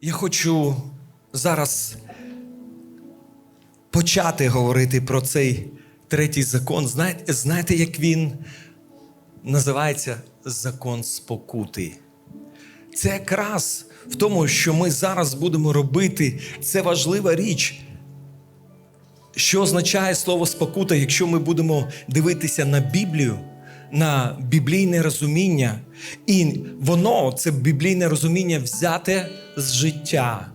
Я хочу зараз почати говорити про цей третій закон. Знаєте, знаєте, як він називається закон спокути? Це якраз в тому, що ми зараз будемо робити, це важлива річ. Що означає слово спокута, якщо ми будемо дивитися на Біблію, на біблійне розуміння, і воно, це біблійне розуміння, взяте з життя.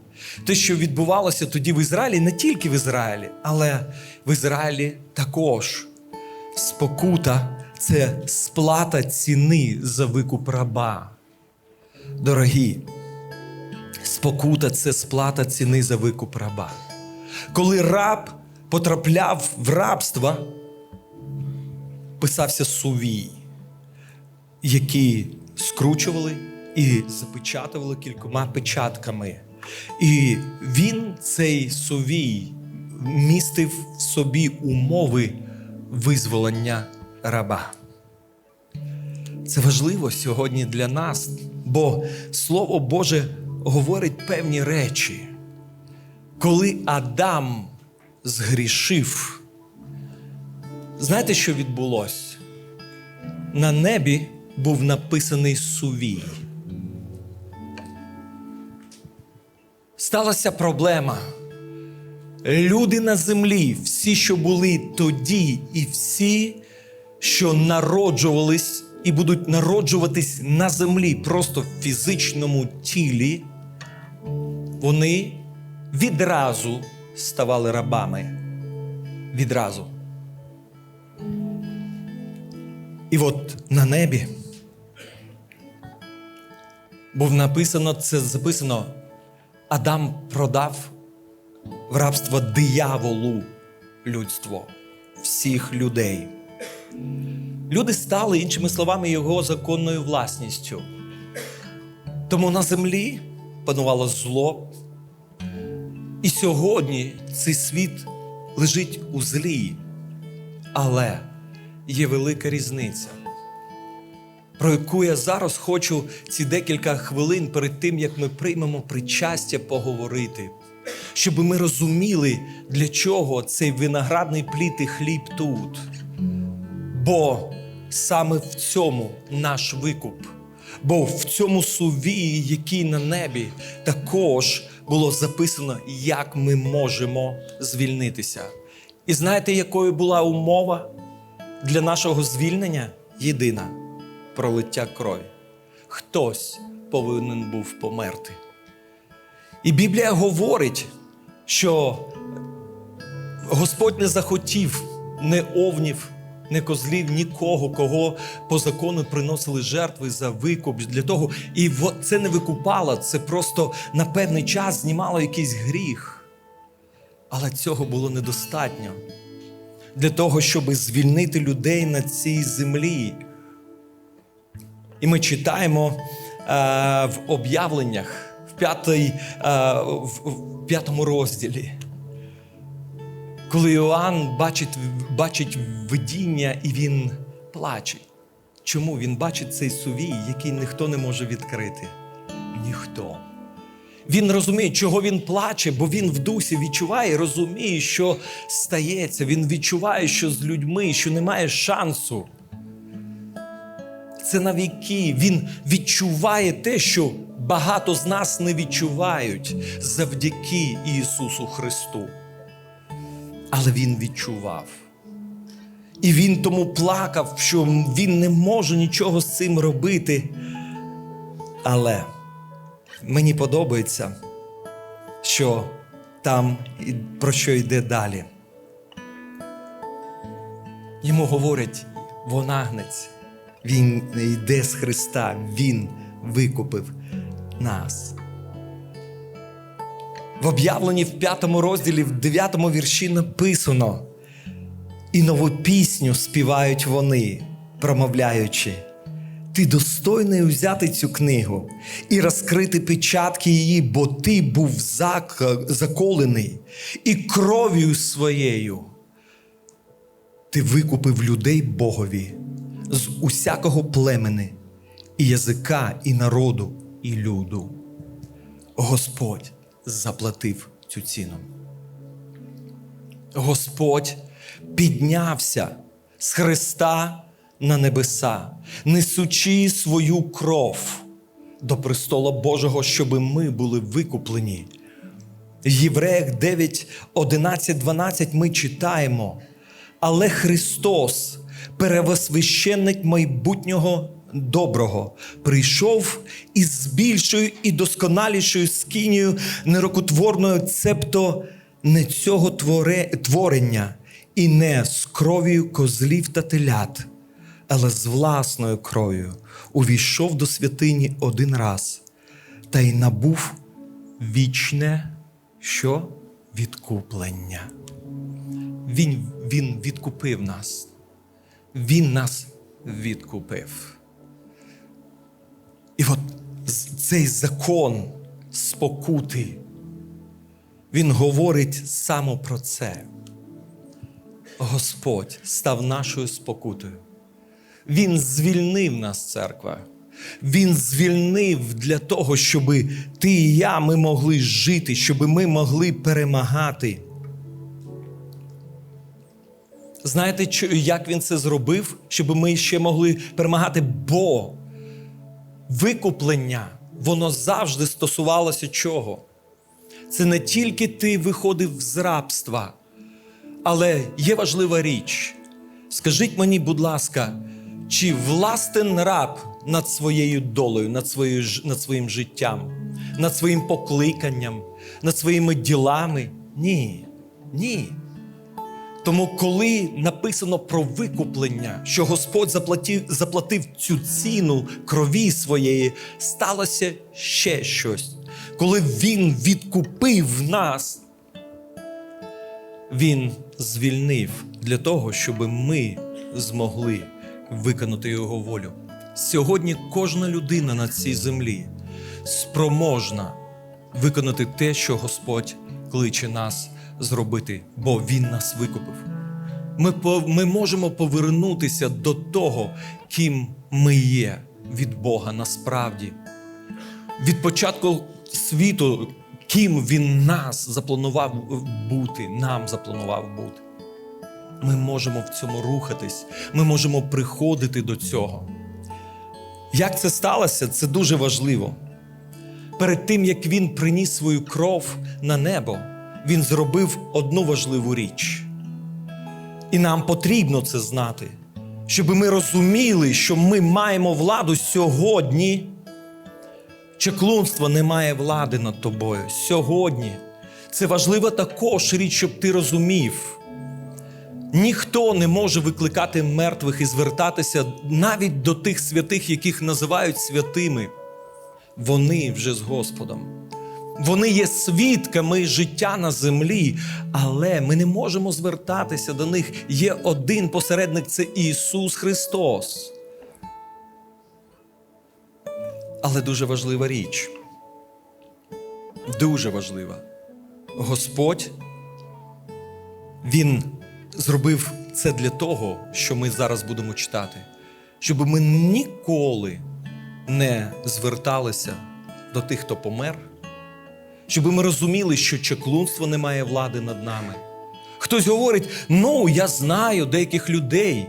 Те, що відбувалося тоді в Ізраїлі, не тільки в Ізраїлі, але в Ізраїлі також. Спокута це сплата ціни за викуп раба. Дорогі, спокута це сплата ціни за викуп раба. Коли раб потрапляв в рабство, писався сувій, які скручували і запечатували кількома печатками. І він, цей сувій, містив в собі умови визволення раба. Це важливо сьогодні для нас, бо Слово Боже говорить певні речі. Коли Адам згрішив, знаєте, що відбулося? На небі був написаний сувій. Сталася проблема. Люди на землі, всі, що були тоді, і всі, що народжувались і будуть народжуватись на землі, просто в фізичному тілі, вони відразу ставали рабами. Відразу. І от на небі був написано, це записано, Адам продав в рабство дияволу людство, всіх людей. Люди стали, іншими словами, його законною власністю. Тому на землі панувало зло. І сьогодні цей світ лежить у злі. Але є велика різниця, про яку я зараз хочу ці декілька хвилин перед тим, як ми приймемо причастя, поговорити, щоб ми розуміли, для чого цей виноградний плід і хліб тут. Бо саме в цьому наш викуп. Бо в цьому сувії, який на небі, також було записано, як ми можемо звільнитися. І знаєте, якою була умова для нашого звільнення? Єдина пролиття крові. Хтось повинен був померти. І Біблія говорить, що Господь не захотів не овнів, не козлів, нікого, кого по закону приносили жертви за викуп для того. І це не викупало, це просто на певний час знімало якийсь гріх. Але цього було недостатньо для того, щоб звільнити людей на цій землі. І ми читаємо е, в об'явленнях в, п'ятий, е, в, в п'ятому розділі. Коли Іоанн бачить, бачить видіння і він плаче. Чому він бачить цей сувій, який ніхто не може відкрити? Ніхто. Він розуміє, чого він плаче, бо він в дусі відчуває, розуміє, що стається. Він відчуває, що з людьми, що немає шансу. Це навіки. Він відчуває те, що багато з нас не відчувають завдяки Ісусу Христу але він відчував. І він тому плакав, що він не може нічого з цим робити. Але мені подобається, що там про що йде далі. Йому говорять, вон агнець, він йде з Христа, Він викупив нас. В об'явленні в п'ятому розділі, в дев'ятому вірші написано: і нову пісню співають вони, промовляючи. Ти достойний взяти цю книгу і розкрити печатки її, бо ти був зак- заколений, і кров'ю своєю. Ти викупив людей Богові з усякого племени, і язика, і народу, і люду. Господь заплатив цю ціну. Господь піднявся з Христа на небеса, несучи свою кров до престола Божого, щоби ми були викуплені. Євреях 9, 11, 12 ми читаємо. Але Христос, перевосвященник майбутнього доброго, прийшов із більшою і досконалішою скинею нерокотворною, цебто не цього творе, творення, і не з кров'ю козлів та телят, але з власною кров'ю увійшов до святині один раз та й набув вічне що? Відкуплення. Він, він відкупив нас. Він нас відкупив. І от цей закон спокути, він говорить саме про це. Господь став нашою спокутою. Він звільнив нас, церква. Він звільнив для того, щоб ти і я ми могли жити, щоб ми могли перемагати. Знаєте, як він це зробив, щоб ми ще могли перемагати? Бо викуплення, воно завжди стосувалося чого? Це не тільки ти виходив з рабства, але є важлива річ. Скажіть мені, будь ласка, чи властен раб над своєю долею, над, своєю, над своїм життям, над своїм покликанням, над своїми ділами? Ні. Ні. Тому, коли написано про викуплення, що Господь заплатив, заплатив цю ціну крові своєї, сталося ще щось. Коли Він відкупив нас, Він звільнив для того, щоб ми змогли виконати Його волю. Сьогодні кожна людина на цій землі спроможна виконати те, що Господь кличе нас зробити, бо Він нас викупив. Ми, ми можемо повернутися до того, ким ми є від Бога насправді. Від початку світу, ким Він нас запланував бути, нам запланував бути. Ми можемо в цьому рухатись, ми можемо приходити до цього. Як це сталося, це дуже важливо. Перед тим, як він приніс свою кров на небо, він зробив одну важливу річ. І нам потрібно це знати, щоб ми розуміли, що ми маємо владу сьогодні. Чеклунство не має влади над тобою сьогодні. Це важлива також річ, щоб ти розумів. Ніхто не може викликати мертвих і звертатися навіть до тих святих, яких називають святими. Вони вже з Господом. Вони є свідками життя на землі, але ми не можемо звертатися до них. Є один посередник це Ісус Христос. Але дуже важлива річ. Дуже важлива. Господь, Він зробив це для того, що ми зараз будемо читати, щоб ми ніколи не зверталися до тих, хто помер, щоб ми розуміли, що чеклунство не має влади над нами. Хтось говорить: ну, я знаю деяких людей,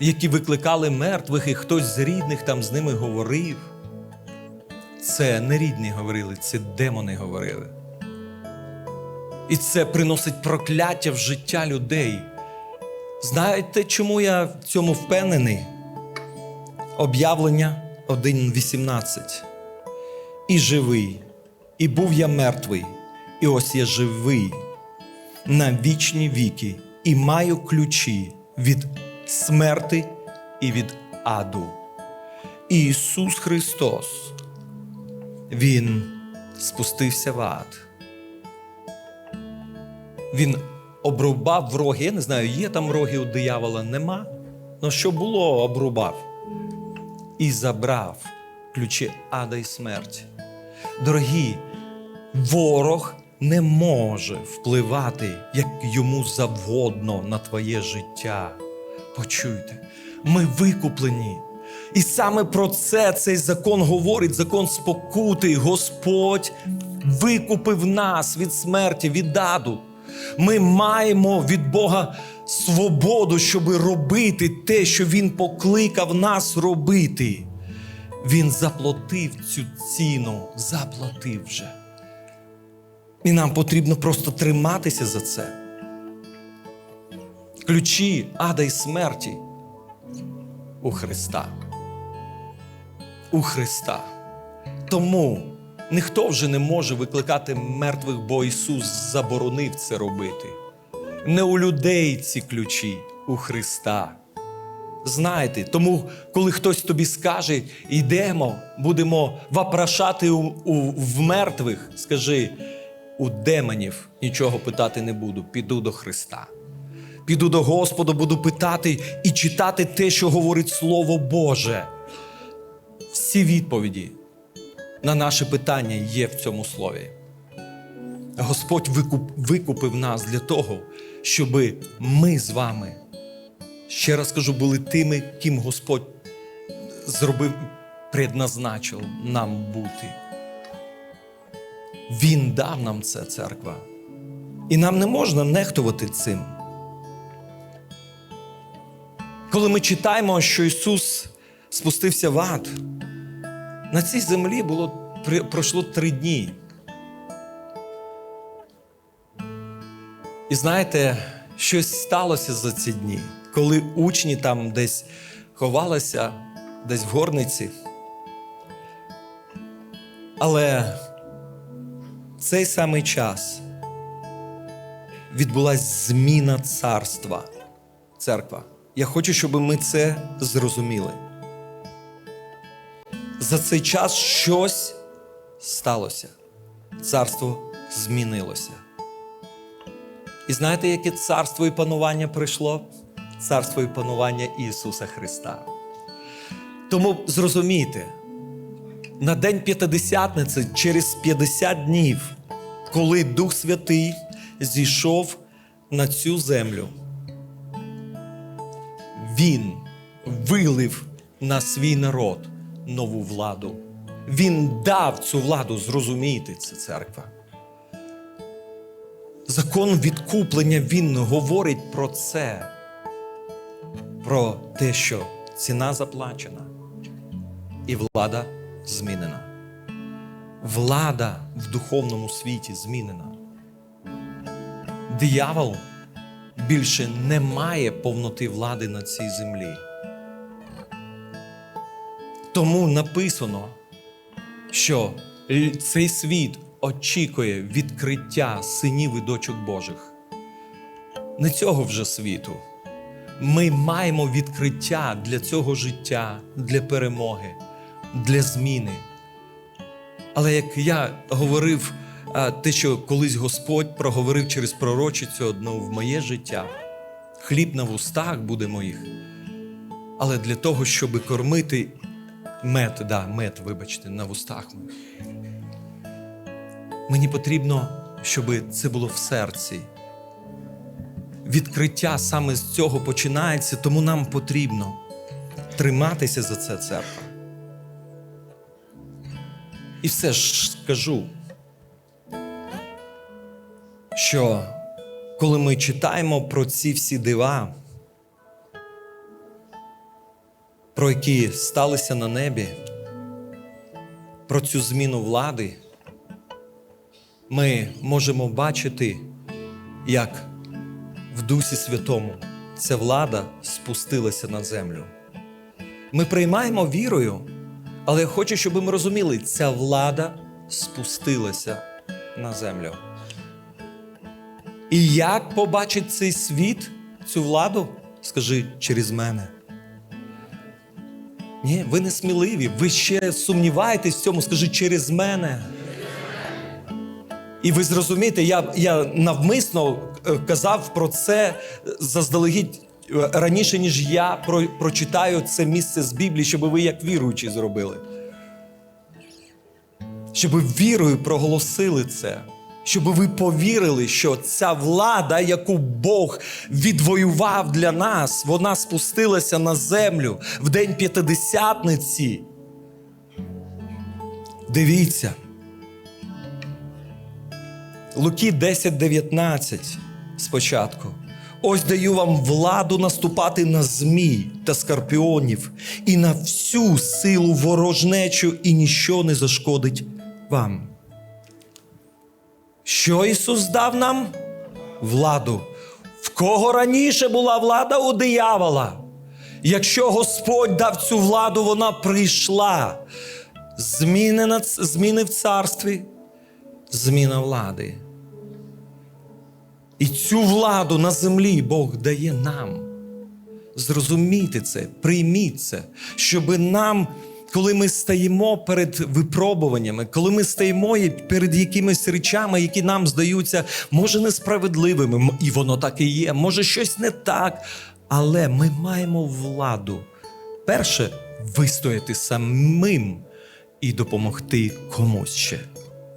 які викликали мертвих, і хтось з рідних там з ними говорив. Це не рідні говорили, це демони говорили. І це приносить прокляття в життя людей. Знаєте, чому я в цьому впевнений? Об'явлення 1.18. І живий, і був я мертвий, і ось я живий на вічні віки, і маю ключі від смерти і від аду. Ісус Христос, Він спустився в ад. Він обрубав роги. Я не знаю, є там роги у диявола, нема. Ну що було, обрубав. І забрав ключі ада і смерті. Дорогі, ворог не може впливати як йому завгодно на твоє життя. Почуйте, ми викуплені. І саме про це цей закон говорить, закон спокути. Господь викупив нас від смерті, від аду. Ми маємо від Бога свободу, щоб робити те, що Він покликав нас робити. Він заплатив цю ціну, заплатив вже. І нам потрібно просто триматися за це. Ключі ада й смерті у Христа. У Христа. Тому ніхто вже не може викликати мертвих, бо Ісус заборонив це робити. Не у людей ці ключі, у Христа. Знаєте, тому, коли хтось тобі скаже, йдемо, будемо вопрошати у, у, в мертвих, скажи, у демонів нічого питати не буду, піду до Христа. Піду до Господа, буду питати і читати те, що говорить Слово Боже. Всі відповіді на наше питання є в цьому слові. Господь викуп, викупив нас для того, щоб ми з вами, ще раз кажу, були тими, ким Господь зробив, предназначив нам бути. Він дав нам це, церква. І нам не можна нехтувати цим. Коли ми читаємо, що Ісус спустився в ад, на цій землі було, пройшло три дні. І знаєте, щось сталося за ці дні, коли учні там десь ховалися, десь в горниці. Але в цей самий час відбулася зміна царства. Церква. Я хочу, щоб ми це зрозуміли. За цей час щось сталося. Царство змінилося. І знаєте, яке царство і панування прийшло? Царство і панування Ісуса Христа. Тому зрозумійте, на День П'ятидесятниці, через 50 днів, коли Дух Святий зійшов на цю землю, Він вилив на свій народ нову владу. Він дав цю владу, зрозумійте це, церква. Закон відкуплення він говорить про це, про те, що ціна заплачена і влада змінена. Влада в духовному світі змінена. Диявол більше не має повноти влади на цій землі. Тому написано, що цей світ очікує відкриття синів і дочок Божих. Не цього вже світу. Ми маємо відкриття для цього життя, для перемоги, для зміни. Але як я говорив, те, що колись Господь проговорив через пророчицю одну в моє життя, хліб на вустах буде моїх. Але для того, щоб кормити мед, да, мед, вибачте, на вустах. Мені потрібно, щоб це було в серці. Відкриття саме з цього починається, тому нам потрібно триматися за це церква. І все ж скажу, що коли ми читаємо про ці всі дива, про які сталися на небі, про цю зміну влади, ми можемо бачити, як в Дусі Святому ця влада спустилася на землю. Ми приймаємо вірою, але я хочу, щоб ми розуміли, ця влада спустилася на землю. І як побачить цей світ, цю владу? Скажи через мене. Ні, ви не сміливі, ви ще сумніваєтесь в цьому, скажи через мене. І ви зрозумієте, я, я навмисно е, казав про це заздалегідь е, раніше, ніж я про, прочитаю це місце з Біблії, щоб ви як віруючі зробили. Щоб ви вірою проголосили це. Щоб ви повірили, що ця влада, яку Бог відвоював для нас, вона спустилася на землю в день п'ятидесятниці. Дивіться. Луки 10:19 спочатку. Ось даю вам владу наступати на змій та скорпіонів і на всю силу ворожнечу, і ніщо не зашкодить вам. Що Ісус дав нам? Владу. В кого раніше була влада у диявола? Якщо Господь дав цю владу, вона прийшла. Зміни, зміни в царстві, зміна влади. І цю владу на землі Бог дає нам. Зрозумійте це, прийміть це, щоб нам, коли ми стаємо перед випробуваннями, коли ми стаємо перед якимись речами, які нам здаються, може, несправедливими, і воно так і є, може щось не так. Але ми маємо владу. Перше вистояти самим і допомогти комусь ще.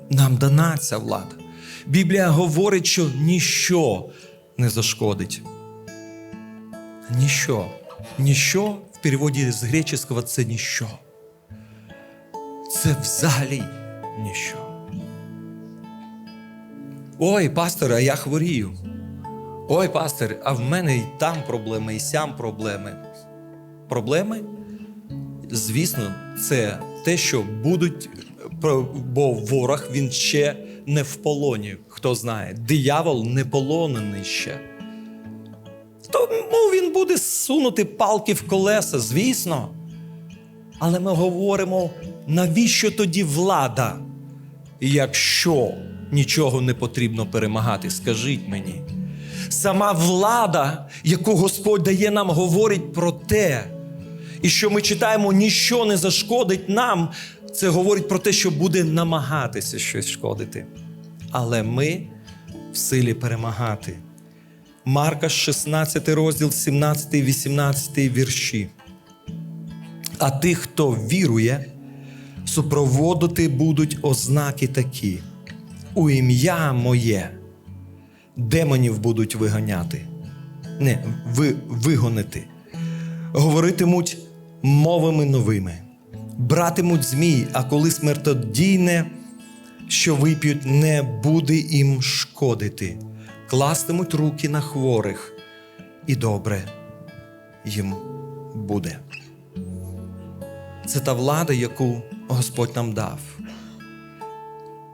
Нам дана ця влада. Біблія говорить, що ніщо не зашкодить. Ніщо. Ніщо в переводі з греческого це ніщо. Це взагалі ніщо. Ой, пастор, а я хворію. Ой, пастор, а в мене і там проблеми, і сям проблеми. Проблеми? Звісно, це те, що будуть, бо ворог він ще не в полоні. Хто знає, диявол не полонений ще. Тому він буде сунути палки в колеса, звісно. Але ми говоримо, навіщо тоді влада, якщо нічого не потрібно перемагати? Скажіть мені. Сама влада, яку Господь дає нам, говорить про те, і що ми читаємо, ніщо не зашкодить нам, це говорить про те, що буде намагатися щось шкодити. Але ми в силі перемагати. Марка 16 розділ, 17, 18 вірші. А тих, хто вірує, супроводити будуть ознаки такі: у ім'я моє демонів будуть виганяти, не ви, вигонити, говоритимуть мовами новими, братимуть змій, а коли смертодійне, що вип'ють, не буде їм шкодити, кластимуть руки на хворих, і добре їм буде. Це та влада, яку Господь нам дав.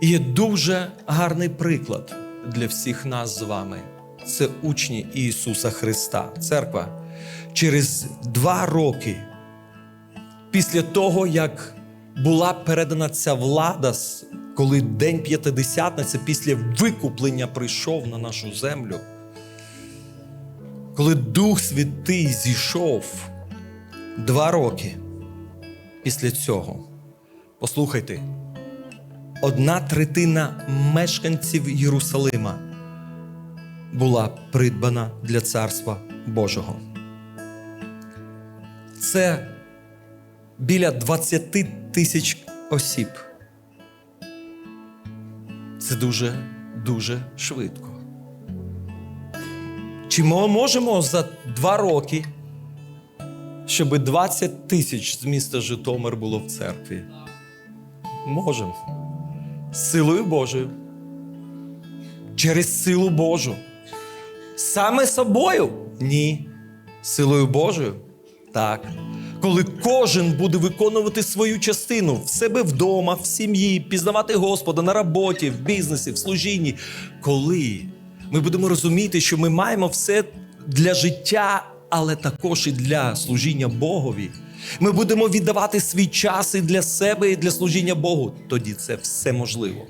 І є дуже гарний приклад для всіх нас з вами. Це учні Ісуса Христа, церква. Через два роки після того, як була передана ця влада, коли День П'ятидесятниці після викуплення прийшов на нашу землю, коли Дух Святий зійшов два роки після цього, послухайте, одна третина мешканців Єрусалима була придбана для Царства Божого. Це біля 20 тисяч осіб. Це дуже, дуже швидко. Чи ми можемо за два роки, щоб 20 тисяч з міста Житомир було в церкві? Можемо. Силою Божою. Через силу Божу. Саме собою? Ні. Силою Божою? Так. Коли кожен буде виконувати свою частину в себе вдома, в сім'ї, пізнавати Господа на роботі, в бізнесі, в служінні. Коли ми будемо розуміти, що ми маємо все для життя, але також і для служіння Богові. Ми будемо віддавати свій час і для себе, і для служіння Богу. Тоді це все можливо.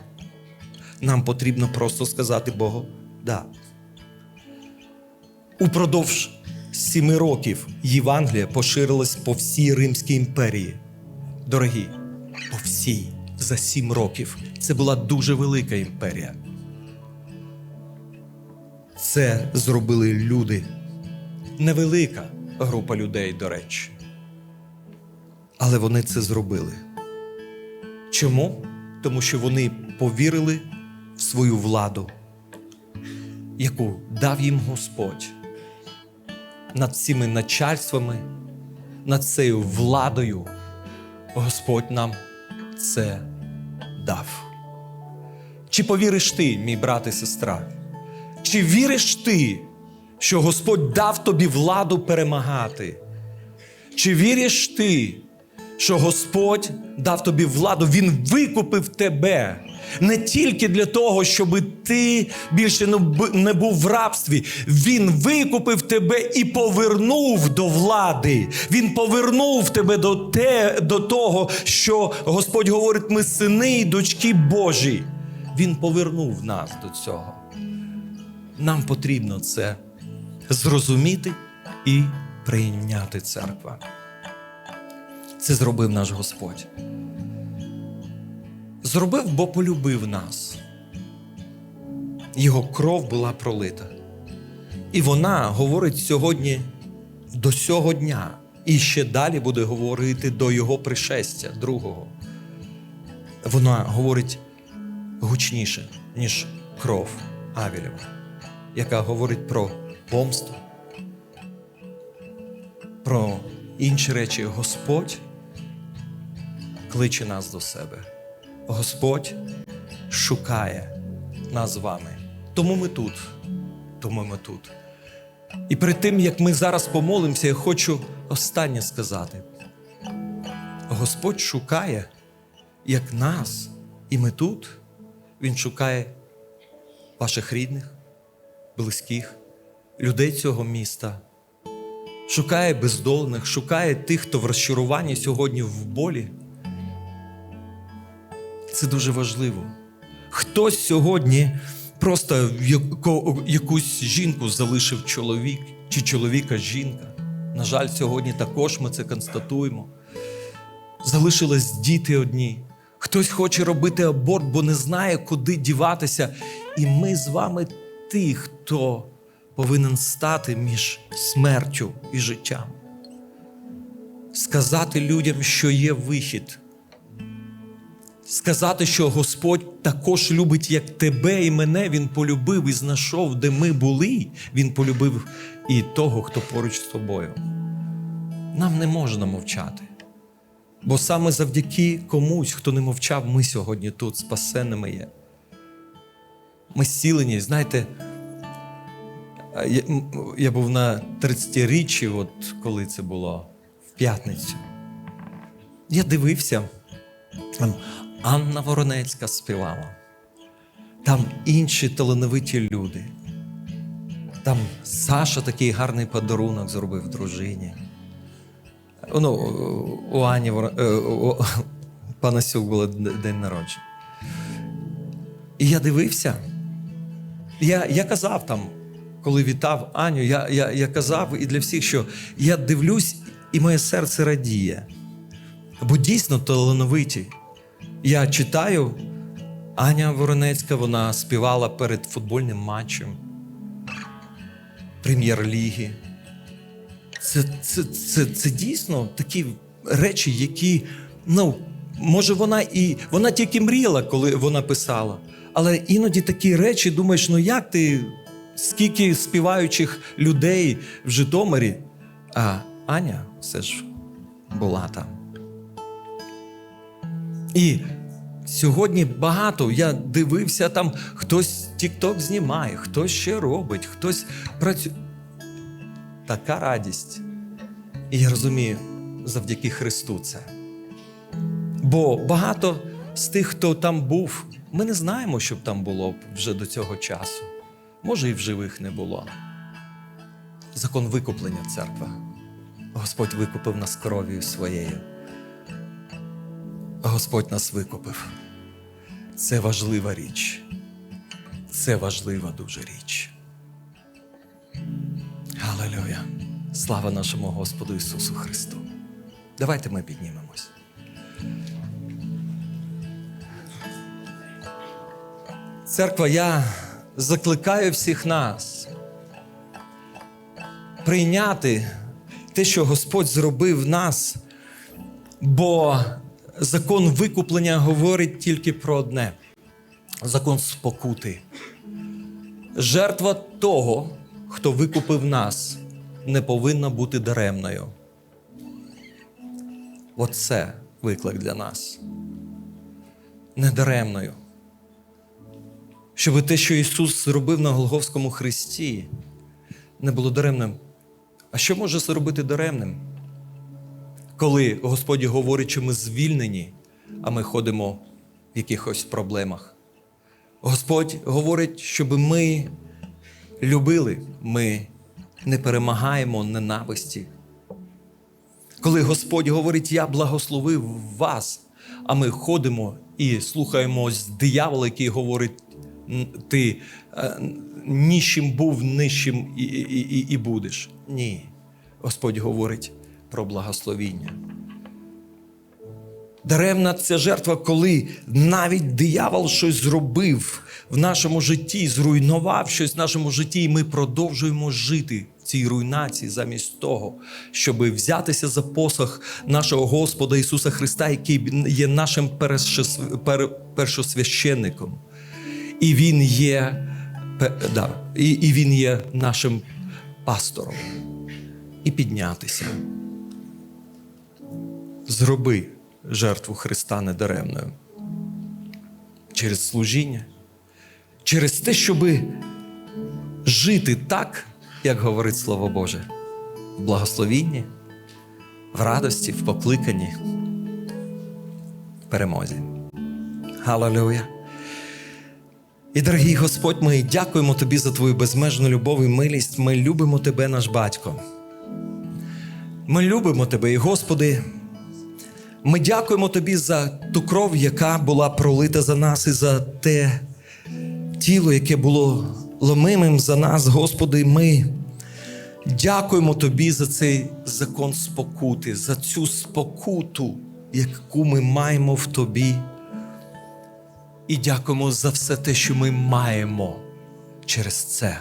Нам потрібно просто сказати Богу да. Упродовж сіми років Євангелія поширилась по всій Римській імперії. Дорогі, по всій за сім років. Це була дуже велика імперія. Це зробили люди. Невелика група людей, до речі. Але вони це зробили. Чому? Тому що вони повірили в свою владу, яку дав їм Господь над цими начальствами, над цією владою. Господь нам це дав. Чи повіриш ти, мій брат і сестра? Чи віриш ти, що Господь дав тобі владу перемагати? Чи віриш ти, що Господь дав тобі владу, Він викупив тебе не тільки для того, щоб ти більше не був в рабстві. Він викупив тебе і повернув до влади. Він повернув тебе до, те, до того, що Господь говорить: ми сини і дочки Божі. Він повернув нас до цього. Нам потрібно це зрозуміти і прийняти церква. Це зробив наш Господь. Зробив, бо полюбив нас. Його кров була пролита. І вона говорить сьогодні до сього дня. І ще далі буде говорити до Його пришестя другого. Вона говорить гучніше, ніж кров Авілєва, яка говорить про помсту, про інші речі. Господь кличе нас до себе. Господь шукає нас з вами. Тому ми тут. Тому ми тут. І перед тим, як ми зараз помолимося, я хочу останнє сказати. Господь шукає, як нас, і ми тут. Він шукає ваших рідних, близьких, людей цього міста. Шукає бездолних, шукає тих, хто в розчаруванні сьогодні в болі. Це дуже важливо. Хтось сьогодні просто якусь жінку залишив чоловік, чи чоловіка жінка. На жаль, сьогодні також ми це констатуємо. Залишились діти одні. Хтось хоче робити аборт, бо не знає, куди діватися. І ми з вами ті, хто повинен стати між смертю і життям. Сказати людям, що є вихід. Сказати, що Господь також любить, як тебе і мене. Він полюбив і знайшов, де ми були. Він полюбив і того, хто поруч з тобою. Нам не можна мовчати. Бо саме завдяки комусь, хто не мовчав, ми сьогодні тут спасенними є. Ми зцілені. Знаєте, я, я був на 30-річчі, от коли це було в п'ятницю. Я дивився, там Анна Воронецька співала, там інші талановиті люди. Там Саша такий гарний подарунок зробив дружині. Ну, у Ані Вор- е, у Панасюк було день народження. І я дивився. Я, я казав там, коли вітав Аню, я, я, я казав і для всіх, що я дивлюсь, і моє серце радіє. Бо дійсно талановиті. Я читаю, Аня Воронецька, вона співала перед футбольним матчем прем'єр-ліги. Це, це, це, це дійсно такі речі, які, ну, може, вона і вона тільки мріяла, коли вона писала. Але іноді такі речі думаєш, ну як ти, скільки співаючих людей в Житомирі, а Аня все ж була там. І сьогодні багато. Я дивився там, хтось Тік-Ток знімає, хтось ще робить, хтось працює. Така радість. І я розумію, завдяки Христу це. Бо багато з тих, хто там був, ми не знаємо, що б там було вже до цього часу. Може, і в живих не було. Закон викуплення церква. Господь викупив нас кров'ю своєю. Господь нас викупив. Це важлива річ. Це важлива дуже річ. Алелюя. Слава нашому Господу Ісусу Христу. Давайте ми піднімемось. Церква, я закликаю всіх нас прийняти те, що Господь зробив в нас, бо закон викуплення говорить тільки про одне: закон спокути. Жертва того, хто викупив нас, не повинна бути даремною. Оце виклик для нас. Недаремною. Щоб те, що Ісус зробив на Голговському хресті, не було даремним. А що може зробити даремним? Коли Господь говорить, що ми звільнені, а ми ходимо в якихось проблемах. Господь говорить, щоб ми любили, ми не перемагаємо ненависті. Коли Господь говорить, я благословив вас, а ми ходимо і слухаємо диявола, який говорить, «Н- ти е, ніщим був, нижчим і, і, і, і будеш. Ні. Господь говорить про благословіння. Даремна ця жертва, коли навіть диявол щось зробив в нашому житті, зруйнував щось в нашому житті, і ми продовжуємо жити в цій руйнації замість того, щоб взятися за посох нашого Господа Ісуса Христа, який є нашим першосв- пер- першосвященником. І Він є, да, і, і Він є нашим пастором. І піднятися. Зроби жертву Христа недаремною. Через служіння, через те, щоби жити так, як говорить Слово Боже, в благословінні, в радості, в покликанні, в перемозі. Галилуя! І, дорогий Господь, ми дякуємо Тобі за Твою безмежну любов і милість. Ми любимо Тебе, наш батько. Ми любимо Тебе, і Господи. Ми дякуємо Тобі за ту кров, яка була пролита за нас, і за те тіло, яке було ломимим за нас, Господи. Ми дякуємо Тобі за цей закон спокути, за цю спокуту, яку ми маємо в Тобі. І дякуємо за все те, що ми маємо через це.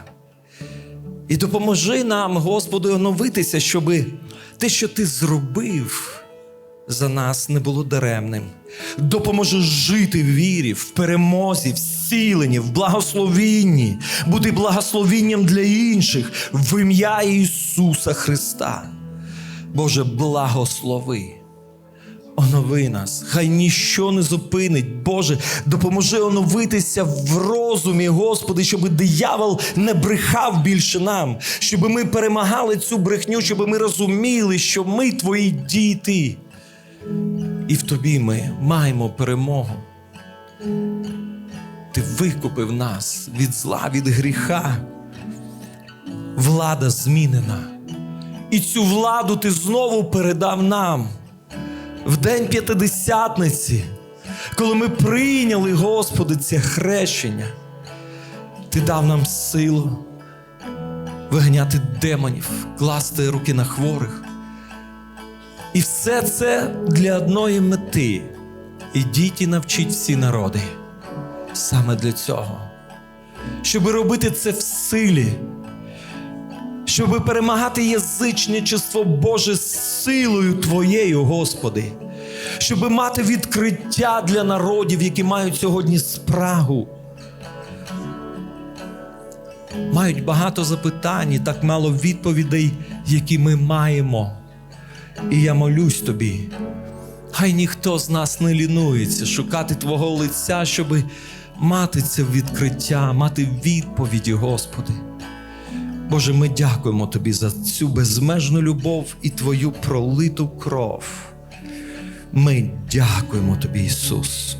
І допоможи нам, Господи, оновитися, щоб те, що Ти зробив за нас, не було даремним. Допоможи жити в вірі, в перемозі, в зціленні, в благословінні, бути благословінням для інших в ім'я Ісуса Христа. Боже, благослови. Онови нас, хай ніщо не зупинить. Боже, допоможи оновитися в розумі, Господи, щоб диявол не брехав більше нам, щоб ми перемагали цю брехню, щоб ми розуміли, що ми твої діти. І в тобі ми маємо перемогу. Ти викупив нас від зла, від гріха. Влада змінена. І цю владу ти знову передав нам в день п'ятидесятниці, коли ми прийняли, Господи, це хрещення, Ти дав нам силу виганяти демонів, класти руки на хворих. І все це для одної мети. Ідіть і навчіть всі народи. Саме для цього. Щоб робити це в силі, щоб перемагати язичничество Боже силою Твоєю, Господи, щоб мати відкриття для народів, які мають сьогодні спрагу. Мають багато запитань і так мало відповідей, які ми маємо. І я молюсь тобі. Хай ніхто з нас не лінується шукати Твого лиця, щоб мати це відкриття, мати відповіді, Господи. Боже, ми дякуємо Тобі за цю безмежну любов і Твою пролиту кров. Ми дякуємо Тобі, Ісус.